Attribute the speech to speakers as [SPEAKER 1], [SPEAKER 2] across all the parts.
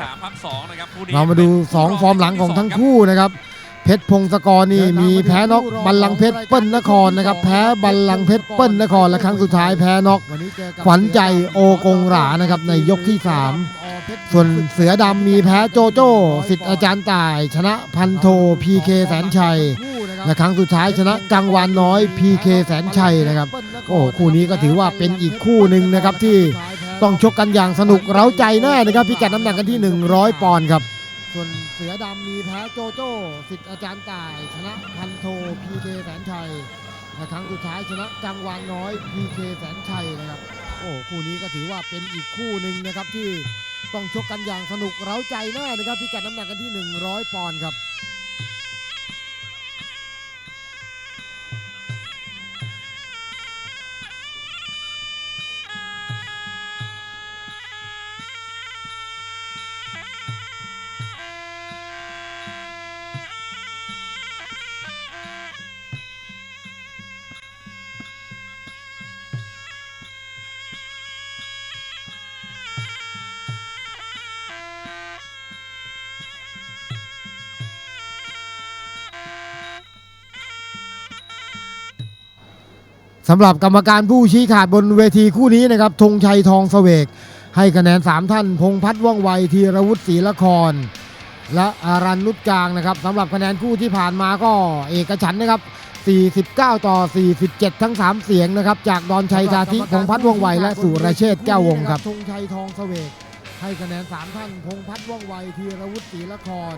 [SPEAKER 1] สามพักสองนะครับคู่นี้
[SPEAKER 2] เรามาดู
[SPEAKER 1] ป็น
[SPEAKER 2] 2ฟอร์มหลังของทั้งคู่นะครับ เพชรพงศกรนี่มีแพ้น็อกบัลลังก์เพชรเปิ้ลนครนะครับ แพ้บัลลังก์เพชรเปิ้ลนครและครั้งสุดท้ายแพ้น็อกขวัญใจโอกงหรานะครับในยกที่ 3 ส่วนเสือดำมีแพ้โจโจ้สิทธิ์อาจารย์ต่าย ชนะพันโทพีเคแสนชัยและครั้งสุดท้ายชนะกังวานน้อยพีเคแสนชัยนะครับ โอ้คู่นี้ก็ถือว่าเป็นอีกคู่หนึ่งนะครับที่ ต้องชกกันอย่างสนุกเร้าใจแน่นะครับพิกัดน้ำหนักกันที่ 100 ปอนด์ครับ ส่วนเสือดำมีแพ้โจโจ้สิทธิ์อาจารย์ต่าย ชนะพันโทพีเคแสนชัยและครั้งสุดท้ายชนะกังวานน้อยพีเคแสนชัยนะครับโอ้คู่นี้ก็ถือว่าเป็นอีกคู่หนึ่งนะครับที่ต้องชกกันอย่างสนุกเร้าใจแน่นะครับพิกัดน้ำหนักกันที่ 100 ปอนด์ครับ สำหรับกรรมการผู้ชี้ขาดบนเวทีคู่นี้นะครับธงชัยทองเสวก ให้คะแนน 3 ท่าน พงพัฒน์ว่องไวธีรวุฒิศรีละคร และอารันนุชกลางนะครับสำหรับคะแนนคู่ที่ผ่านมาก็เอกฉันนะครับ 49 ต่อ 47 ทั้ง 3 เสียงนะครับ จากดอนชัยสาธิพงพัฒน์ว่องไวและสุรเชษฐ์แก้ววงครับธงชัยทองเสวกให้คะแนน 3 ท่าน พงพัฒน์ว่องไวธีรวุฒิศรีละคร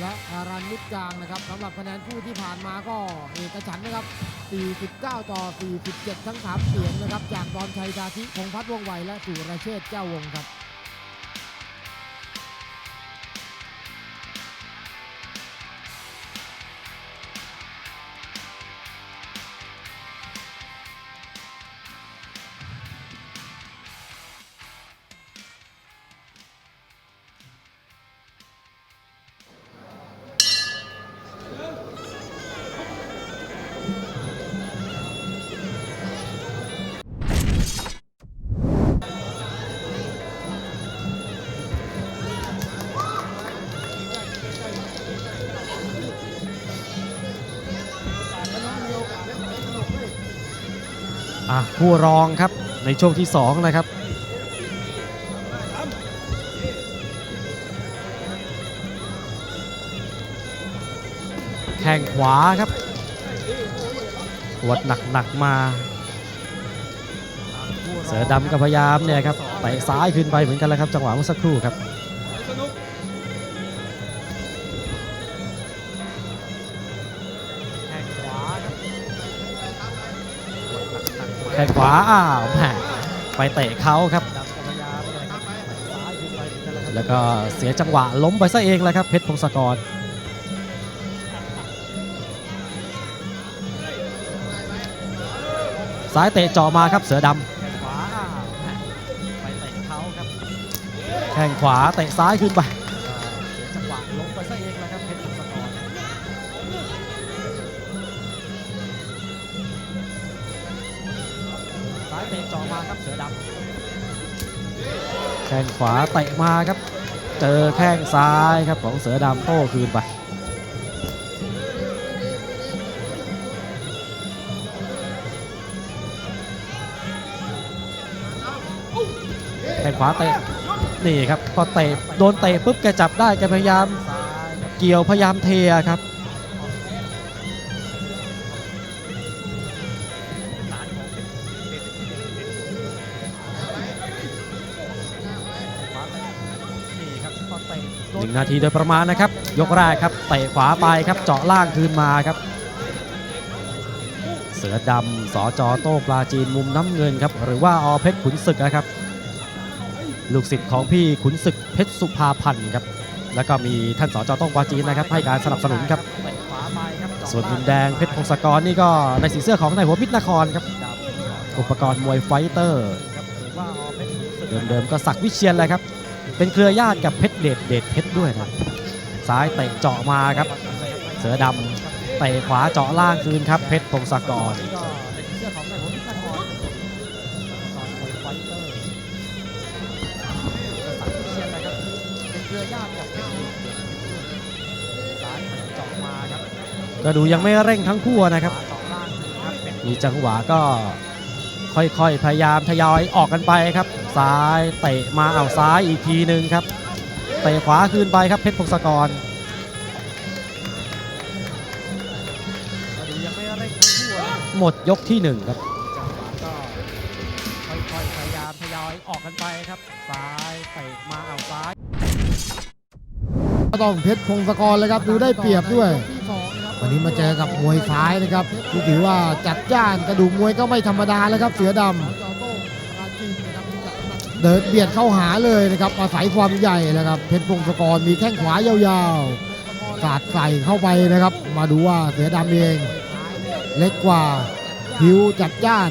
[SPEAKER 2] และอารันมุดกลางนะครับสำหรับคะแนนคู่ที่ผ่านมาก็เอกฉันนะครับ 49 ต่อ 47 ทั้ง 3 เสียงนะครับ จากดอนชัยดาธิพงพัฒน์วงไวและสุรเชษเจ้าวงครับ
[SPEAKER 3] อะผู้รองครับในช่วงที่2นะครับแข้งขวาครับหวดหนักๆมา เสือดำก็พยายามเนี่ยครับเตะซ้ายขึ้นไปเหมือนกันแล้วครับ จังหวะเมื่อสักครู่ครับ ข้งขวาอ้าวแหมไปเตะเขาครับ แล้วก็เสียจังหวะล้มไปซะเองแล้วครับเพชรพงศกรสายเตะจาะมาครับเสือดำไปเตะเขาครับแข้งขวาเตะซ้ายขึ้นไป แข้งขวาเตะมาครับ เจอแข้งซ้ายครับของเสือดำโต้คืนไปแข้งขวาเตะนี่ครับพอเตะโดนเตะปุ๊บแกจับได้แกพยายามเกี่ยวพยายามเทครับ หนึ่งนาทีโดยประมาณนะครับ ยกแรกครับเตะขวาไปครับเจาะล่างคืนมาครับ เสือดำสอจอโต้ปลาจีนมุมน้ำเงินครับหรือว่าอเพชรขุนศึกนะครับ ลูกศิษย์ของพี่ขุนศึกเพชรสุภาพันธ์ครับแล้วก็มีท่านสอจอโต้ปลาจีนนะครับให้การสนับสนุนครับส่วนมุมแดงเพชรพงศกรนี่ก็ในสีเสื้อของนายหัวมิตรนครครับอุปกรณ์มวยไฟเตอร์เดิมๆก็สักวิเชียนเลยครับ เป็นเครือญาติกับเพชรเดชเดชเพชรด้วยนะซ้ายเตะเจาะมาครับ เสือดำเตะขวาเจาะล่างคืนครับ เพชรพงศกรเครือญากับเพชรบุญเกียรติซ้ายเจาะมาครับก็ดูยังไม่เร่งทั้งคู่นะครับ มีจังหวะก็ ค่อยๆ พยายามทยอยออกกันไปครับ ซ้ายเตะมาเอาซ้ายอีกทีหนึ่งครับเตะขวาคืนไปครับเพชรพงศกรก็ดูยังไม่เร่งทั้งคู่นะหมดยกที่หนึ่งครับจังหวะก็ค่อยๆพยายามทยอยออกกันไปครับซ้ายเตะมาเอาซ้าย
[SPEAKER 2] ก็ต้องเพชรพงศกรเลยครับดูได้เปรียบด้วย วันนี้มาเจอกับมวยซ้ายนะครับที่ถือว่าจัดจ้านกระดูกมวยก็ไม่ธรรมดาแล้วครับ เสือดำเดินเบียดเข้าหาเลยนะครับอาศัยความใหญ่นะครับเพชรพงศกรมีแข้งขวายาวๆสาดใส่เข้าไปนะครับ มาดูว่าเสือดำเอง เล็กกว่าผิวจัดจ้าน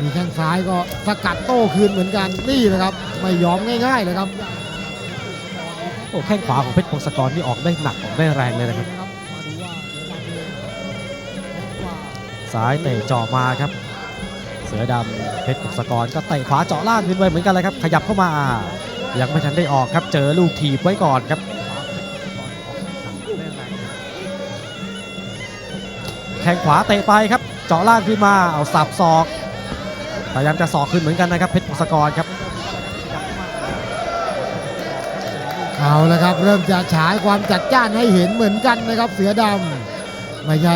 [SPEAKER 2] มีแข้งซ้ายก็สกัดโต้คืนเหมือนกันนี่นะครับ ไม่ยอมง่ายๆเลยครับ
[SPEAKER 3] โอ้แข้งขวาของเพชรพงศกรนี่ออกได้หนักออกได้แรงเลยนะครับ ซ้ายเตะเจาะมาครับ เสือดำเพชรพงศกรก็เตะขวาเจาะล่างขึ้นไปเหมือนกันเลยครับ ขยับเข้ามา ยังไม่ทันได้ออกครับ เจอลูกถีบไว้ก่อนครับแข้งขวาเตะไปครับ เจาะล่างขึ้นมาเอาสับศอก พยายามจะศอกขึ้นเหมือนกันนะครับเพชรพงศกรครับ
[SPEAKER 2] เอาละครับ เริ่มจะฉายความจัดจ้านให้เห็นเหมือนกันนะครับเสือดำ ไม่ใช่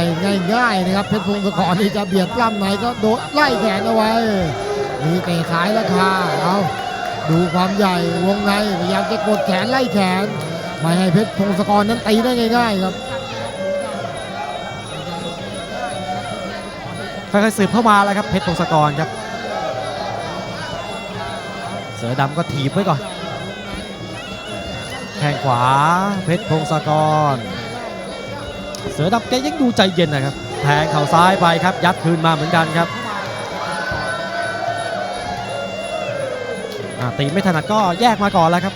[SPEAKER 2] ง่ายๆนะครับเพชรพงศกรนี่จะเบียดปล้ำไหนก็โดดไล่แขนเอาไว้ มีเตะซ้ายราคาเอาดูความใหญ่วงในพยายามจะกดแขนไล่แขนไม่ให้เพชรพงศกรนั้นตีได้ง่ายๆครับ
[SPEAKER 3] ค่อยๆสืบเข้ามาแล้วครับเพชรพงศกรครับเสือดำก็ถีบไว้ก่อนแข้งขวาเพชรพงศกร เสือดำแกยังดูใจเย็นนะครับแทงเข่าซ้ายไปครับ ยัดคืนมาเหมือนกันครับตีไม่ถนัดก็แยกมาก่อนแล้วครับ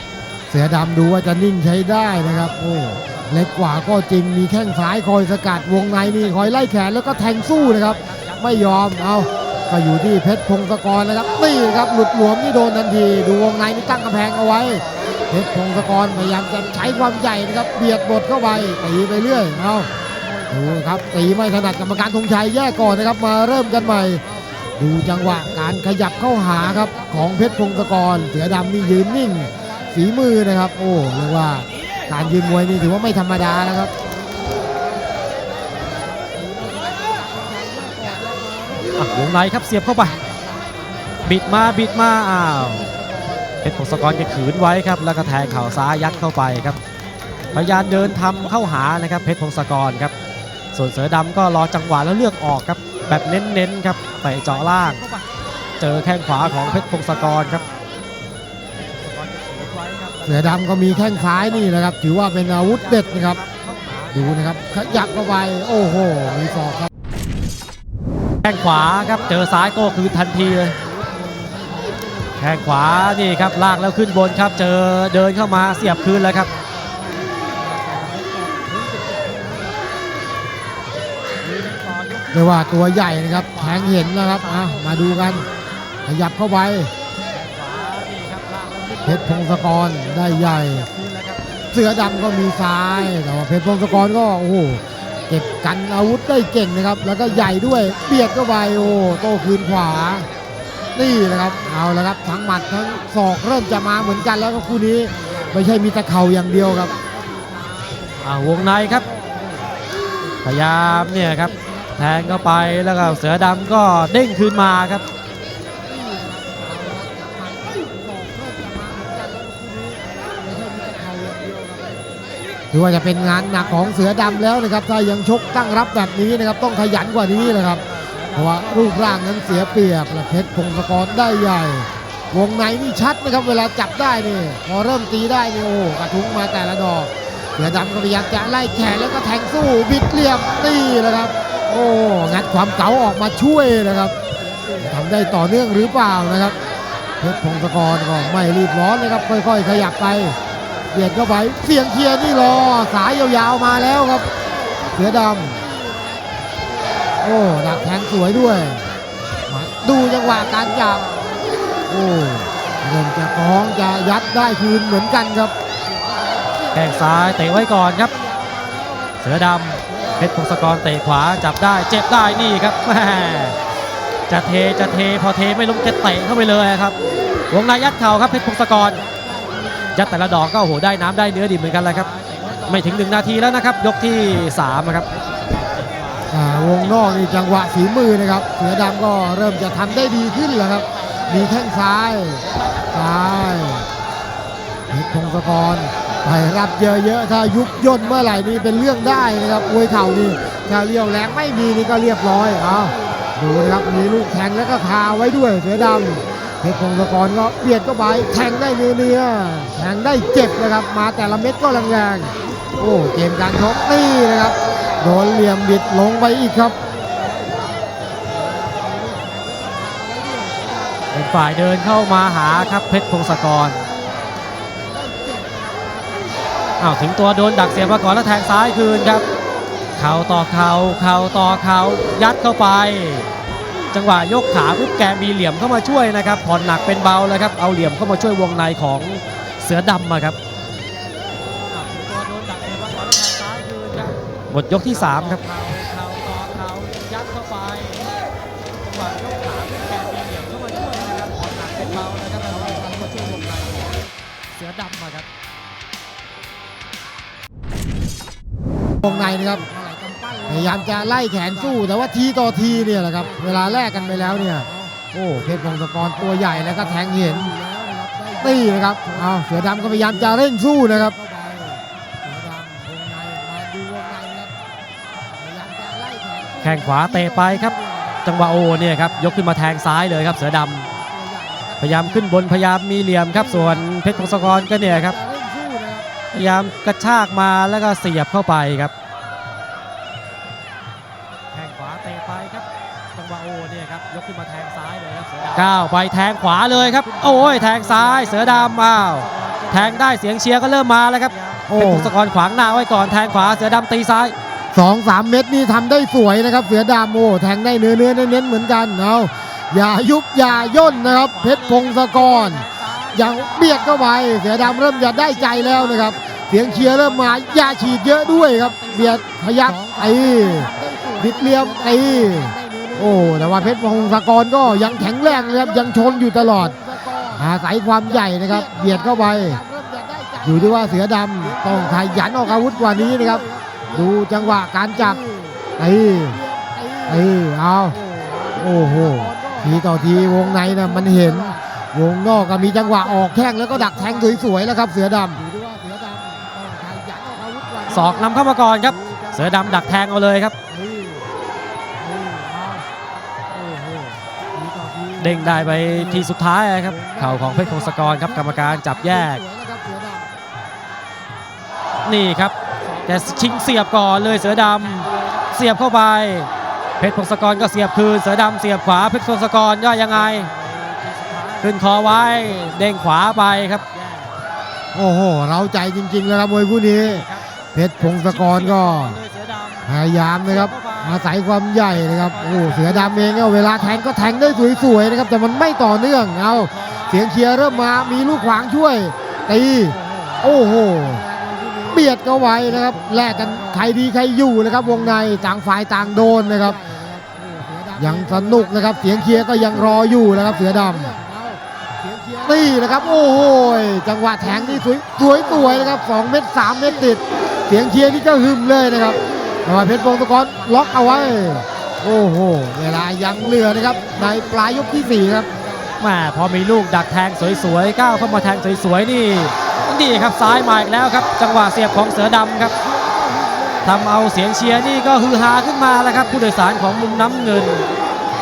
[SPEAKER 2] เสือดำดูว่าจะนิ่งใช้ได้นะครับโอ้เล็กกว่าก็จริงมีแข้งซ้ายคอยสกัดวงในนี่คอยไล่แขนแล้วก็แทงสู้นะครับ ไม่ยอมเอาก็อยู่ที่เพชรพงศกรนะครับนี่ครับหลุดหลวมนี่โดนทันที ดูวงในนี่ตั้งกำแพงเอาไว้เพชรพงศกรพยายามจะใช้ความใหญ่นะครับเบียดบทเข้าไปตีไปเรื่อยเอา ดูครับตีไม่ถนัดกรรมการธงชัยแยกก่อนนะครับมาเริ่มกันใหม่ ดูจังหวะการขยับเข้าหาครับของเพชรพงศกรเสือดำนี่ยืนนิ่งฝีมือนะครับ โอ้เรียกว่าการยืนมวยนี่ถือว่าไม่ธรรมดานะครับ
[SPEAKER 3] วงในครับเสียบเข้าไป บิดมาบิดมาอ้าวเพชรพงศกรแกขืนไว้ครับ แล้วก็แทงเข่าซ้ายยัดเข้าไปครับพยายามเดินทำเข้าหานะครับเพชรพงศกรครับ ส่วนเสือดำก็รอจังหวะแล้วเลือกออกครับ แบบเน้นๆครับไปเจาะล่าง เจอแข้งขวาของเพชรพงศกรครับ
[SPEAKER 2] เสือดำก็มีแข้งซ้ายนี่นะครับ ถือว่าเป็นอาวุธเด็ดนะครับ ดูนะครับขยับเข้าไปโอ้โหมีศอกครับ
[SPEAKER 3] แข้งขวาครับเจอซ้ายโต้คืนทันทีเลยแข้งขวานี่ครับลากแล้วขึ้นบนครับ เจอเดินเข้ามาเสียบคืนแล้วครับ
[SPEAKER 2] เรียกว่าตัวใหญ่นะครับแทงเห็นนะครับอะมาดูกัน ขยับเข้าไปเพชรพงศกรได้ใหญ่ เสือดำก็มีซ้ายแต่ว่าเพชรพงศกรก็โอ้โหเก็บกันอาวุธได้เก่งนะครับ แล้วก็ใหญ่ด้วยเบียดเข้าไปโอ้โต้คืนขวา นี่นะครับเอาละครับทั้งหมัดทั้งศอกเริ่มจะมาเหมือนกันแล้วก็คู่นี้ไม่ใช่มีต่เข่าอย่างเดียวครับ
[SPEAKER 3] อ่าวงในครับพยายามเนี่ยครับ ทงเข้าไปแล้วก็เสือดำก็เด้งคืนมาครับ
[SPEAKER 2] ถือว่าจะเป็นงานหนักของเสือดำแล้วนะครับถ้ายังชกตั้งรับแบบนี้นะครับต้องขยันกว่านี้นะครับ เพราะว่ารูปร่างนั้นเสียเปรียบและเพชรพงศกรได้ใหญ่ วงในนี่ชัดนะครับเวลาจับได้นี่พอเริ่มตีได้นี่โอ้กระทุ้งมาแต่ละดอกเสือดำก็พยายามจะไล่แขนแล้วก็แทงสู้บิดเหลี่ยมนี่นะครับ โอ้งัดความเก๋าออกมาช่วยนะครับทำได้ต่อเนื่องหรือเปล่านะครับเพชรพงศกรก็ไม่รีบร้อนนะครับ ค่อย ๆ ขยับไปเบียดเข้าไปเสียงเชียร์นี่รอสายยาวๆมาแล้วครับ เสือดำโอ้ดักแทงสวยด้วย ดูจังหวะการจับโอ้เริ่มจะคล้องจะยัดได้คืนเหมือนกันครับ
[SPEAKER 3] แข้งซ้ายเตะไว้ก่อนครับ เสือดำ เพชรพงศกรเตะขวาจับได้เจ็บได้นี่ครับแม่จะเทจะเทพอเทไม่ล้มจะเตะเข้าไปเลยครับวงในยัดเข่าครับเพชรพงศกรยัดแต่ละดอกก็โหได้น้ำได้เนื้อดีเหมือนกันเลยครับ ไม่ถึงหนึ่งนาทีแล้วนะครับ ยกที่สามครับ
[SPEAKER 2] วงนอกนี่จังหวะฝีมือนะครับ เสือดำก็เริ่มจะทำได้ดีขึ้นแล้วครับ มีแข้งซ้ายซ้ายเพชรพงศกร ไปรับเยอะๆถ้ายุบย่นเมื่อไหร่นี่เป็นเรื่องได้นะครับมวยเข่านี่ถ้าเลี้ยวแรงไม่มีนี่ก็เรียบร้อยเอาดูนะครับมีลูกแทงแล้วก็คาไว้ด้วยเสือดำเพชรพงศกรก็เบียดเข้าไปแทงได้เนื้อแทงได้เจ็บนะครับ มาแต่ละเม็ดก็แรงๆโอ้เกมการชกนี่นะครับโดนเหลี่ยมบิดลงไปอีกครับ
[SPEAKER 3] เป็นฝ่ายเดินเข้ามาหาครับเพชรพงศกร อ้าวถึงตัวโดนดักเสียบมาก่อนแล้วแทงซ้ายคืนครับ เข่าต่อเข่าเข่าต่อเข่ายัดเข้าไป จังหวะยกขาปุ๊บแกมีเหลี่ยมเข้ามาช่วยนะครับผ่อนหนักเป็นเบาเลยครับเอาเหลี่ยมเข้ามาช่วยวงในของเสือดำมาครับอ้าวถึงตัวโดน วงใน
[SPEAKER 2] นะครับพยายามจะไล่แขนสู้แต่ว่าทีต่อทีเนี่ยแหละครับ เวลาแลกกันไปแล้วเนี่ย โอ้เพชรพงศกรตัวใหญ่แล้วก็แทงเห็นตีนะครับเอาเสือดำก็พยายามจะเร่งสู้นะครับ
[SPEAKER 3] แข้งขวาเตะไปครับ จังหวะโอเนี่ยครับยกขึ้นมาแทงซ้ายเลยครับเสือดำพยายามขึ้นบนพยายามมีเหลี่ยมครับ ส่วนเพชรพงศกรก็เนี่ยครับ พยายามกระชากมาแล้วก็เสียบเข้าไปครับแข้งขวาเตะไปครับจังหวะโอเนี่ยครับยกขึ้นมาแทงซ้ายเลยครับเสือดำก้าวไปแทงขวาเลยครับ โอ้ยแทงซ้ายเสือดำอ้าวแทงได้เสียงเชียร์ก็เริ่มมาแล้วครับ
[SPEAKER 2] โอ้
[SPEAKER 3] เพชรพงศกรขวางหน้าไว้ก่อนแทงขวาเสือดำตีซ้าย
[SPEAKER 2] สองสามเม็ดนี่ทำได้สวยนะครับ เสือดำโอ้แทงได้เนื้อเนื้อเน้นๆเหมือนกันเอาอย่ายุบอย่าย่นนะครับ เพชรพงศกร ยังเบียดเข้าไปเสือดำเริ่มจะได้ใจแล้วนะครับ เสียงเชียร์เริ่มมายาฉีดเยอะด้วยครับ เบียดพยักไอ้บิดเหลี่ยมไอ้โอ้แต่ว่าเพชรพงศกรก็ยังแข็งแรงนะครับยังชนอยู่ตลอดอาศัยความใหญ่นะครับเบียดเข้าไป อยู่ที่ว่าเสือดำต้องขยันออกอาวุธกว่านี้นะครับ ดูจังหวะการจับไอ้ไอ้เอาโอ้โหทีต่อทีวงในนะมันเห็น วงนอกก็มีจังหวะออกแข้งแล้วก็ดักแทงสวยๆแล้วครับ เสือดำ
[SPEAKER 3] ศอกนำเข้ามาก่อนครับ เสือดำดักแทงเอาเลยครับเด้งได้ไปทีสุดท้ายครับเข่าของเพชรพงศกรครับกรรมการจับแยก นี่ครับแกชิงเสียบก่อนเลยเสือดำเสียบเข้าไป เพชรพงศกรก็เสียบคืนเสือดำเสียบขวาเพชรพงศกรก็ยังไง ขึ้นคอไว้เด้งขวาไปครับ
[SPEAKER 2] โอ้โห เราใจจริงๆแล้วครับมวยคู่นี้ เพชรพงศกรก็พยายามนะครับ อาศัยความใหญ่นะครับ โอ้เสือดำเองก็เวลาแทงก็แทงได้สวยๆนะครับ แต่มันไม่ต่อเนื่อง เอาเสียงเชียร์เริ่มมา มีลูกขวางช่วยตี โอ้โห เบียดก็ไว้นะครับ แลกกันใครดีใครอยู่นะครับ วงในต่างฝ่ายต่างโดนนะครับ ยังสนุกนะครับ เสียงเชียร์ก็ยังรออยู่นะครับ เสือดำ นี่นะครับโอ้โหจังหวะแทงนี่สวยสวยสวยนะครับ2เม็ด3เม็ดติด เสียงเชียร์นี่ก็หึมเลยนะครับแต่ว่าเพชรพงศกรล็อกเอาไว้ โอ้โหเวลายังเหลือนะครับในปลายยกที่สี่ครับ
[SPEAKER 3] แม่พอมีลูกดักแทงสวยๆก้าวเข้ามาแทงสวยๆนี่นี่ครับซ้ายมาอีกแล้วครับ จังหวะเสียบของเสือดำครับทำเอาเสียงเชียร์นี่ก็ฮือฮาขึ้นมาแล้วครับ ผู้โดยสารของมุมน้ำเงิน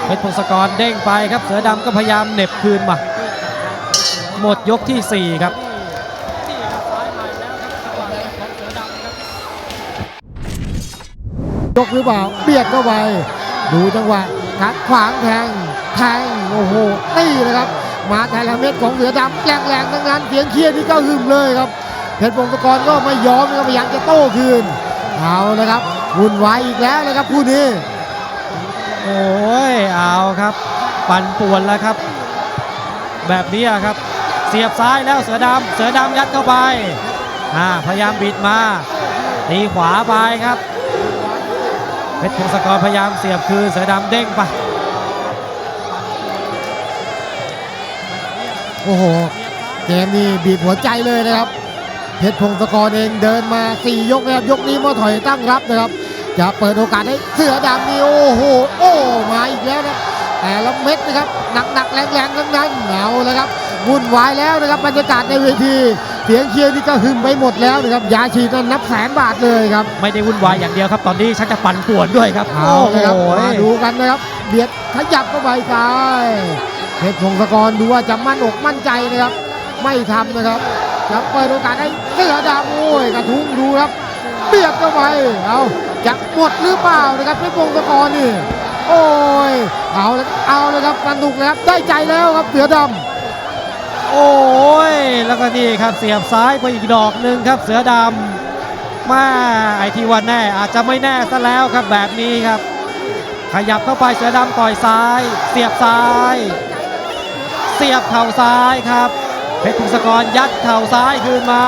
[SPEAKER 3] เพชรพงศกรเด้งไปครับเสือดำก็พยายามเหน็บคืนมา หมดยกที่ 4 ครับ
[SPEAKER 2] ยกหรือเปล่าเบียดเข้าไปดูจังหวะกัดขวางแทงแทงโอ้โหนี่นะครับ มาแต่ละเม็ดของเสือดำแรงๆทั้งนั้นเสียงเชียร์นี่ก็หึมเลยครับเพชรพงศกรก็ไม่ยอมนะครับพยายามจะโต้คืนเอานะครับวุ่นวายอีกแล้วนะครับคู่นี้
[SPEAKER 3] โอ้ยเอาครับ ปั่นป่วนแล้วครับ แบบนี้อะครับ เสียบซ้ายแล้วเสือดำเสือดำยัดเข้าไปอ่าพยายามบิดมาตีขวาไปครับเพชรพงศกรพยายามเสียบคืนเสือดำเด้งไป
[SPEAKER 2] โอ้โหเกมนี้บีบหัวใจเลยนะครับ เพชรพงศกรเองเดินมา 4 ยกนะครับยกนี้มาถอยตั้งรับนะครับ จะเปิดโอกาสให้เสือดำนี่โอ้โหโอ้มาอีกแล้วนะแต่ละเม็ดนะครับหนักๆแรงๆทั้งนั้นเอาเลยครับ วุ่นวายแล้วนะครับบรรยากาศในเวทีเสียงเชียร์นี่ก็หึมไปหมดแล้วนะครับยาฉีดนั้นนับแสนบาทเลยครับ
[SPEAKER 3] ไม่ได้วุ่นวายอย่างเดียวครับตอนนี้ชักจะปั่นป่วนด้วยครับ
[SPEAKER 2] เอาเลยครับ
[SPEAKER 3] โอ้โห
[SPEAKER 2] มาดูกันนะครับเบียดขยับเข้าไปซ้ายเพชรพงศกรดูว่าจะมั่นอกมั่นใจนะครับ ไม่ทำนะครับจะเปิดโอกาสให้เสือดำโอ้ยกระทุ้งดูครับเบียดเข้าไปเอาจะหมดหรือเปล่านะครับเพชรพงศกรนี่โอ้ยเอาเลยเอาเลยครับสนุกเลยครับได้ใจแล้วครับเสือดำ
[SPEAKER 3] โอ้ยแล้วก็นี่ครับเสียบซ้ายไปอีกดอกหนึ่งครับเสือดำมาไอที่ว่าแน่อาจจะไม่แน่ซะแล้วครับแบบนี้ครับ ขยับเข้าไปเสือดำต่อยซ้าย เสียบซ้าย เสียบเข่าซ้ายครับเพชรพงศกรยัดเข่าซ้ายคืนมา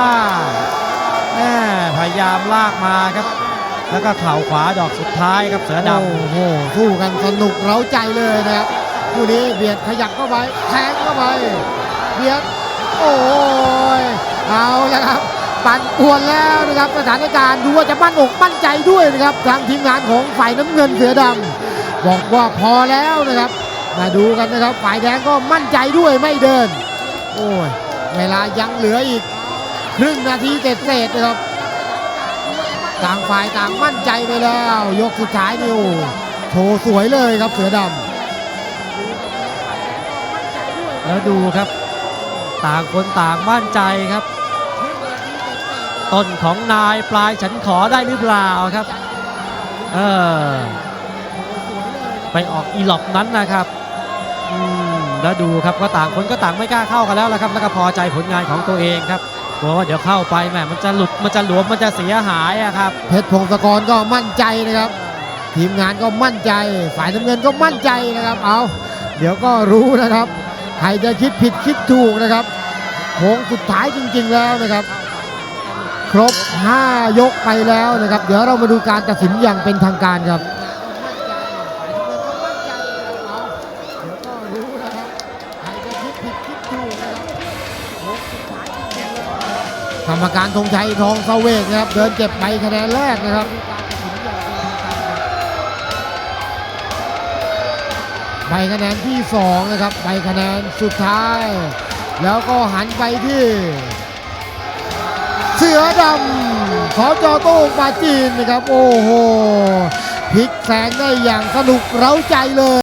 [SPEAKER 3] แม่พยายามลากมาครับ แล้วก็เข่าขวาดอกสุดท้ายครับเสือดำ
[SPEAKER 2] โอ้โหสู้กันสนุกเร้าใจเลยนะครับคู่นี้เบียดขยับเข้าไปแทงเข้าไป เบียดโอ้ยเอาแล้วครับปั่นป่วนแล้วนะครับสถานการณ์ดูว่าจะมั่นอกมั่นใจด้วยนะครับทางทีมงานของฝ่ายน้ำเงินเสือดำบอกว่าพอแล้วนะครับ มาดูกันนะครับฝ่ายแดงก็มั่นใจด้วยไม่เดิน โอ้ยเวลายังเหลืออีกครึ่งนาทีเศษๆนะครับต่างฝ่ายต่างมั่นใจไปแล้ว ยกสุดท้ายนี่โอ้โชว์สวยเลยครับเสือด
[SPEAKER 3] แล้วดูครับ ต่างคนต่างมั่นใจครับ ต้นของนายปลายฉันขอได้หรือเปล่าครับ เออ ไปออกอีหลอบนั้นนะครับอืมแล้วดูครับก็ต่างคนก็ต่างไม่กล้าเข้ากันแล้วละครับ แล้วก็พอใจผลงานของตัวเองครับกลัวว่าเดี๋ยวเข้าไปแหมมันจะหลุดมันจะหลวมมันจะเสียหายอะครับ
[SPEAKER 2] เพชรพงศกรก็มั่นใจนะครับ ทีมงานก็มั่นใจ ฝ่ายน้ำเงินก็มั่นใจนะครับ เอาเดี๋ยวก็รู้นะครับใครจะคิดผิดคิดถูกนะครับ โค้งสุดท้ายจริง ๆ แล้วนะครับ ครบ 5 ยกไปแล้วนะครับ เดี๋ยวเรามาดูการตัดสินอย่างเป็นทางการครับกรรมการธงชัยทองเสวกนะครับ เดินเก็บใบคะแนนแรกนะครับใบคะแนนที่ 2 นะครับใบคะแนนสุดท้าย แล้วก็หันไปที่ เสือดำขอจอโต้งปาจีนนะครับ โอ้โหพลิกแสงได้อย่างสนุกเร้าใจเลย